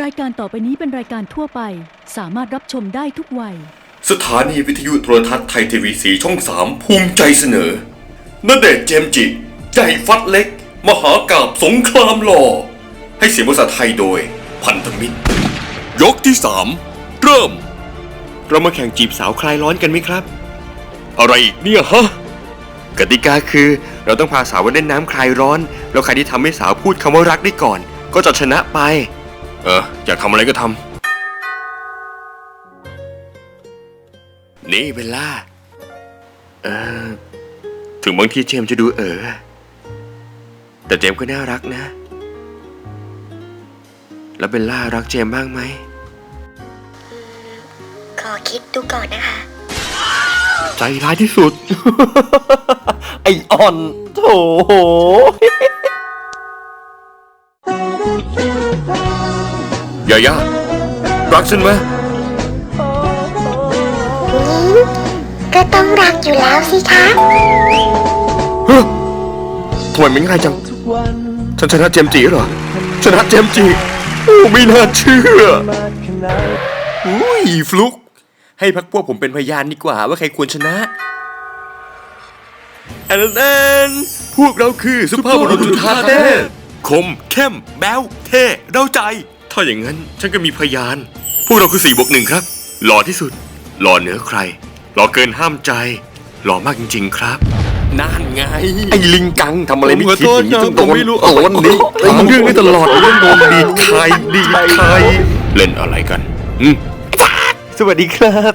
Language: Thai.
รายการต่อไปนี้เป็นรายการทั่วไป สามารถรับชมได้ทุกวัย สถานีวิทยุโทรทัศน์ไทยทีวีสีช่องสามภูมิใจเสนอนเดชน์เจมส์จิ ใจฟัดเล็ก มหากาบสงครามหล่อ ให้เสียงภาษาไทยโดย พันธมิตร ยกที่สามเริ่ม เรามาแข่งจีบสาวคลายร้อนกันไหมครับ อะไรอีกเนี่ยฮะ กติกาคือเราต้องพาสาวไปเล่นน้ำคลายร้อน แล้วใครที่ทำให้สาวพูดคำว่ารักได้ก่อน ก็จะชนะไป เอออยากทำอะไรก็ทำนี่เบลล่า เออ ถึงบางทีเจมส์จะดูเออ แต่เจมส์ก็น่ารักนะ แล้วเบลล่ารักเจมส์บ้างไหม ขอคิดดูก่อนนะคะ ใจร้ายที่สุด ไออ่อนโถ ยาย่ารักฉันไหมก็ต้องรักอยู่แล้วสิคะฮะทำไมมันง่ายจัง ฉันชนะเจมส์จีเหรอ ชนะเจมส์จีโอ้ไม่น่าเชื่อ อุ้ยฟลุก ให้พักพวกผมเป็นพยานดีกว่าว่าใครควรชนะอันนั้นพวกเราคือสุภาพบุรุษจุฑาเทพคมเข้มแบ๊วเท่เร้าใจ ถ้าอย่างนั้นฉันก็มีพยาน พวกเราคือสี่บวกหนึ่งครับ หล่อที่สุด หล่อเหนือใคร หล่อเกินห้ามใจ หล่อมากจริง ๆ ครับ นั่นไง ไอ้ลิงกังทำอะไรไม่คิดอย่างนี้ต้องโดนโดนนี้ทำเรื่องนี้ตลอดเรื่องโดนดีดใครดีดใคร เล่นอะไรกันอืมสวัสดีครับ